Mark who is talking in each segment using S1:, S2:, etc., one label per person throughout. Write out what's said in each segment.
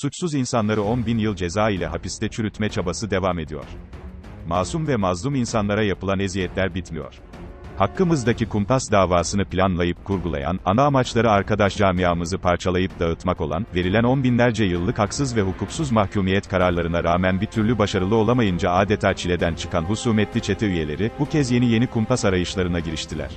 S1: Suçsuz insanları 10 bin yıl ceza ile hapiste çürütme çabası devam ediyor. Masum ve mazlum insanlara yapılan eziyetler bitmiyor. Hakkımızdaki kumpas davasını planlayıp kurgulayan, ana amaçları arkadaş camiamızı parçalayıp dağıtmak olan, verilen on binlerce yıllık haksız ve hukuksuz mahkumiyet kararlarına rağmen bir türlü başarılı olamayınca adeta çileden çıkan husumetli çete üyeleri, bu kez yeni yeni kumpas arayışlarına giriştiler.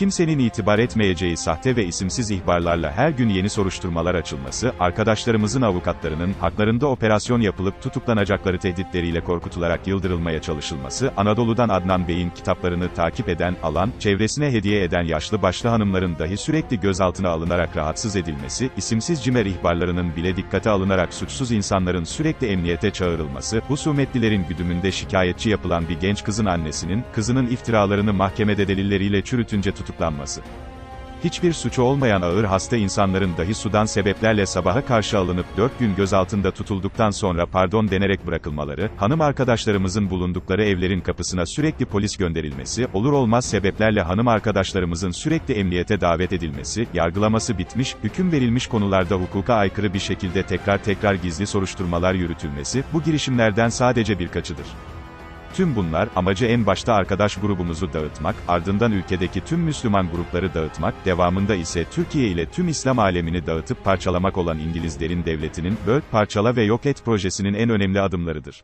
S1: Kimsenin itibar etmeyeceği sahte ve isimsiz ihbarlarla her gün yeni soruşturmalar açılması, arkadaşlarımızın avukatlarının, haklarında operasyon yapılıp tutuklanacakları tehditleriyle korkutularak yıldırılmaya çalışılması, Anadolu'dan Adnan Bey'in kitaplarını takip eden, alan, çevresine hediye eden yaşlı başlı hanımların dahi sürekli gözaltına alınarak rahatsız edilmesi, isimsiz cimer ihbarlarının bile dikkate alınarak suçsuz insanların sürekli emniyete çağrılması, husumetlilerin güdümünde şikayetçi yapılan bir genç kızın annesinin, kızının iftiralarını mahkemede delilleriyle çürütünce tutuklanması. Hiçbir suçu olmayan ağır hasta insanların dahi sudan sebeplerle sabaha karşı alınıp 4 gün gözaltında tutulduktan sonra pardon denerek bırakılmaları, hanım arkadaşlarımızın bulundukları evlerin kapısına sürekli polis gönderilmesi, olur olmaz sebeplerle hanım arkadaşlarımızın sürekli emniyete davet edilmesi, yargılaması bitmiş, hüküm verilmiş konularda hukuka aykırı bir şekilde tekrar tekrar gizli soruşturmalar yürütülmesi, bu girişimlerden sadece birkaçıdır. Tüm bunlar, amacı en başta arkadaş grubumuzu dağıtmak, ardından ülkedeki tüm Müslüman grupları dağıtmak, devamında ise Türkiye ile tüm İslam alemini dağıtıp parçalamak olan İngilizlerin devletinin, böl, parçala ve yok et projesinin en önemli adımlarıdır.